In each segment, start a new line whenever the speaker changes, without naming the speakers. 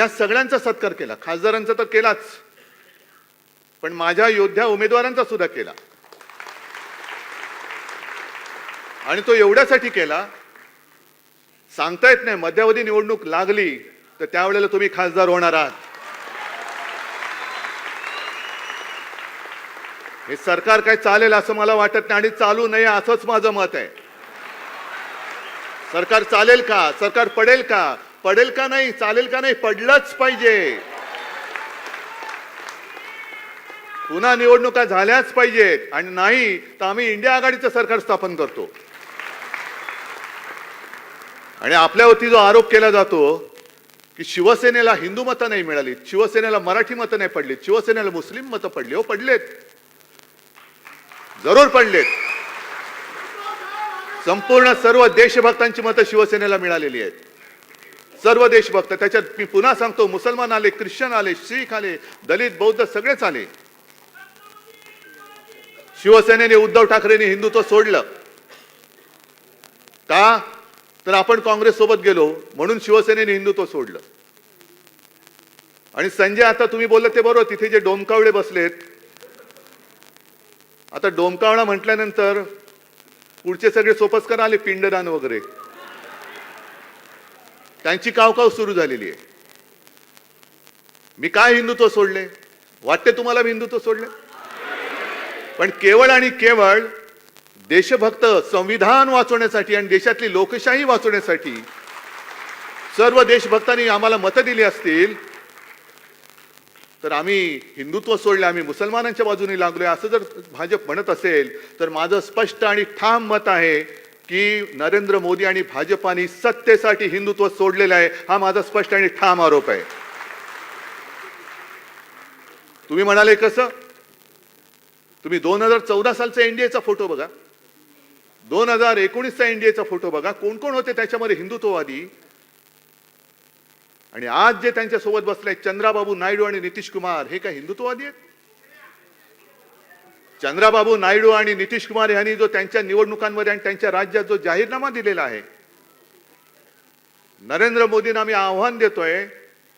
या सगळ्यांचा सत्कार केला. खासदारांचा तर केलाच. पण माझ्या योद्ध्या उमेदवारांचा सुद्धा केला. आणि तो एवढ्यासाठी केला सांगता येत नाही मध्यावधी निवडणूक लागली तर त्यावेळेला तुम्ही खासदार होणार आहात. हे सरकार काय चालेल असं मला वाटत नाही आणि चालू नये असंच माझं मत आहे. सरकार चालेल का? सरकार पडेल का? पडेल का नाही चालेल का नाही पडलंच पाहिजे. पुन्हा निवडणुका झाल्याच पाहिजेत. आणि नाही तर आम्ही इंडिया आघाडीचं सरकार स्थापन करतो. आणि आपल्यावरती जो आरोप केला जातो की शिवसेनेला हिंदू मतं नाही मिळाली शिवसेनेला मराठी मतं नाही पडली शिवसेनेला मुस्लिम मतं पडली हो पडलेत. जरूर पडलेत. संपूर्ण सर्व देशभक्तांची मतं शिवसेनेला मिळालेली आहेत. सर्व देशभक्त त्याच्यात मी पुन्हा सांगतो मुसलमान आले ख्रिश्चन आले शीख आले दलित बौद्ध सगळेच आले. शिवसेनेने उद्धव ठाकरेंनी हिंदुत्व सोडलं. का? तर आपण काँग्रेस सोबत गेलो म्हणून शिवसेनेने हिंदुत्व सोडलं. आणि संजय आता तुम्ही बोलले ते बरोबर तिथे जे डोमकावळे बसलेत आता डोमकावळा म्हटल्यानंतर पुढचे सगळे सोपस्कर आले पिंडदान वगैरे. त्यांची कावकाव सुरू झालेली आहे. मी काय हिंदुत्व सोडले? वाटते तुम्हाला मी हिंदुत्व सोडले? पण केवळ आणि केवळ देशभक्त संविधान वाचवण्यासाठी आणि देशातली लोकशाही वाचवण्यासाठी सर्व देशभक्तांनी आम्हाला मतं दिली असतील तर आम्ही हिंदुत्व सोडले आम्ही मुसलमानांच्या बाजूने लागलोय. असं जर भाजप म्हणत असेल तर माझं स्पष्ट आणि ठाम मत आहे की नरेंद्र मोदी आणि भाजपाने सत्तेसाठी हिंदुत्व सोडलेलं आहे हा माझा स्पष्ट आणि ठाम आरोप आहे. तुम्ही म्हणाले कसं? तुम्ही दोन हजार चौदा सालचा एनडीएचा फोटो बघा. दोन हजार एकोणीसचा एनडीएचा फोटो बघा. कोण कोण होते त्याच्यामध्ये हिंदुत्ववादी? आणि आज जे त्यांच्यासोबत बसले चंद्राबाबू नायडू आणि नितीश कुमार हे काय हिंदुत्ववादी आहेत? चंद्राबाबू नायडू आणि नितीश कुमार यांनी जो त्यांच्या निवडणुकांमध्ये आणि त्यांच्या राज्यात जो जाहीरनामा दिलेला आहे नरेंद्र मोदींना आम्ही आव्हान देतोय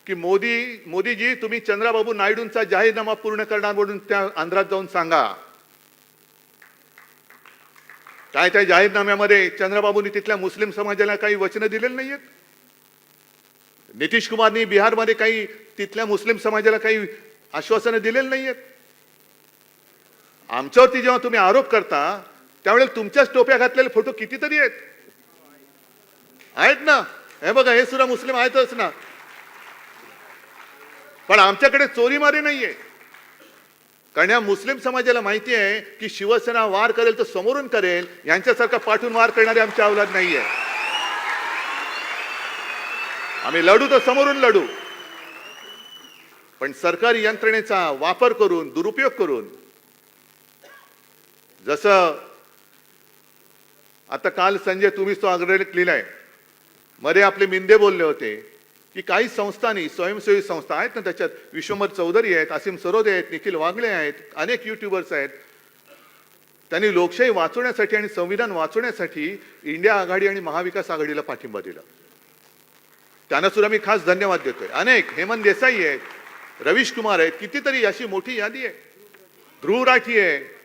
की मोदी मोदीजी तुम्ही चंद्राबाबू नायडूंचा जाहीरनामा पूर्ण करणार म्हणून त्या आंध्रात जाऊन सांगा. काय त्या जाहीरनाम्यामध्ये चंद्रबाबूंनी तिथल्या मुस्लिम समाजाला काही वचनं दिलेली नाहीयेत? नितीश कुमारनी बिहारमध्ये काही तिथल्या मुस्लिम समाजाला काही आश्वासनं दिलेली नाहीयेत? आमच्यावरती जेव्हा तुम्ही आरोप करता त्यावेळेला तुमच्याच टोप्या घातलेले फोटो कितीतरी आहेत. आहेत ना? हे बघा हे सुद्धा मुस्लिम आहेतच ना? पण आमच्याकडे चोरीमारी नाहीये. कारण या मुस्लिम समाजाला माहिती आहे की शिवसेना वार करेल तर समोरून करेल यांच्यासारखा पाठून वार करणारे आमच्या अवलाद नाहीये. आम्ही लढू तर समोरून लढू. पण सरकारी यंत्रणेचा वापर करून दुरुपयोग करून जसं आता काल संजय तुम्हीच तो अग्रलेख लिहिलाय. मध्ये आपले मिंदे बोलले होते की काही संस्थांनी स्वयंसेवी संस्था आहेत ना त्याच्यात विश्वमत चौधरी आहेत असीम सरोदे आहेत निखिल वागळे आहेत अनेक युट्यूबर्स आहेत. त्यांनी लोकशाही वाचवण्यासाठी आणि संविधान वाचवण्यासाठी इंडिया आघाडी आणि महाविकास आघाडीला पाठिंबा दिला. त्यांना सुद्धा मी खास धन्यवाद देतोय. अनेक हेमंत देसाई आहेत रवीश कुमार आहेत कितीतरी अशी मोठी यादी आहे. ध्रुव राठी आहे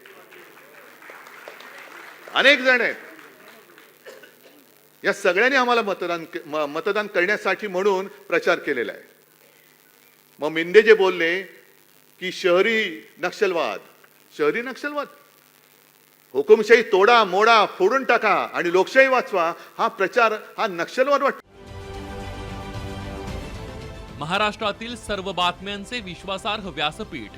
अनेक जण आहेत. या सगळ्यांनी आम्हाला मतदान मतदान करण्यासाठी म्हणून प्रचार केलेला आहे. मग मिंदे जे बोलले की शहरी नक्षलवाद शहरी नक्षलवाद. हुकुमशाही तोडा मोडा फोडून टाका आणि लोकशाही वाचवा हा प्रचार हा नक्षलवाद वाटतो.
महाराष्ट्रातील सर्व बातम्यांचे विश्वासार्ह व्यासपीठ.